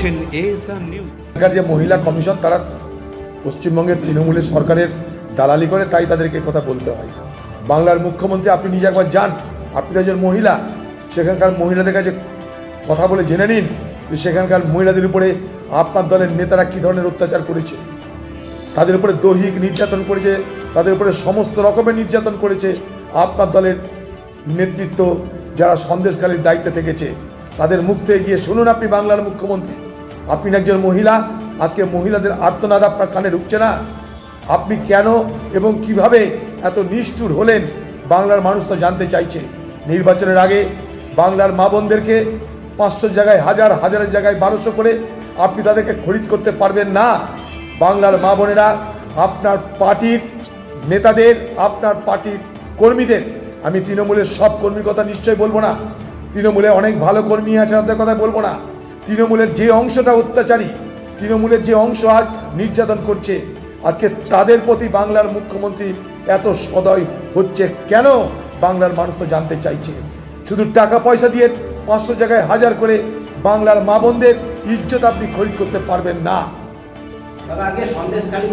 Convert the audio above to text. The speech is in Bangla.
দেখছেন যে মহিলা কমিশন, তারা পশ্চিমবঙ্গের তৃণমূলের সরকারের দালালি করে, তাই তাদেরকে কথা বলতে হয়। বাংলার মুখ্যমন্ত্রী, আপনি নিজে একবার যান। আপনি একজন মহিলা, সেখানকার মহিলাদের কাছে কথা বলে জেনে নিন যে সেখানকার মহিলাদের উপরে আপনার দলের নেতারা কী ধরনের অত্যাচার করেছে। তাদের উপরে দৈহিক নির্যাতন করেছে, তাদের উপরে সমস্ত রকমের নির্যাতন করেছে, আপনার দলের নেতৃত্ব যারা সন্দেশকালীর দায়িত্বে থেকেছে, তাদের মুখ থেকে গিয়ে শুনুন আপনি বাংলার মুখ্যমন্ত্রী। আপনি একজন মহিলা, আজকে মহিলাদের আর্তনাদ আপনার কানে ঢুকছে না? আপনি কেন এবং কীভাবে এত নিষ্ঠুর হলেন? বাংলার মানুষ তো জানতে চাইছে। নির্বাচনের আগে বাংলার মা বোনদেরকে পাঁচশোর জায়গায়, হাজার, হাজারের জায়গায় বারোশো করে আপনি তাদেরকে খরিদ করতে পারবেন না। বাংলার মা বোনেরা আপনার পার্টির নেতাদের, আপনার পার্টির কর্মীদের, আমি তৃণমূলের সব কর্মীর কথা নিশ্চয়ই বলব না। তৃণমূলে অনেক ভালো কর্মী আছে, তাদের কথা বলব না। তৃণমূলের যে অংশটা অত্যাচারী, তৃণমূলের যে অংশ আজ নির্যাতন করছে, আজকে তাদের প্রতি বাংলার মুখ্যমন্ত্রী এত সদয় হচ্ছে কেন? বাংলার মানুষ তো জানতে চাইছে। শুধু টাকা পয়সা দিয়ে পাঁচশো জায়গায় হাজার করে বাংলার মা বোনদের ইজ্জত আপনি খরিদ করতে পারবেন না। আগে সন্দেশকালী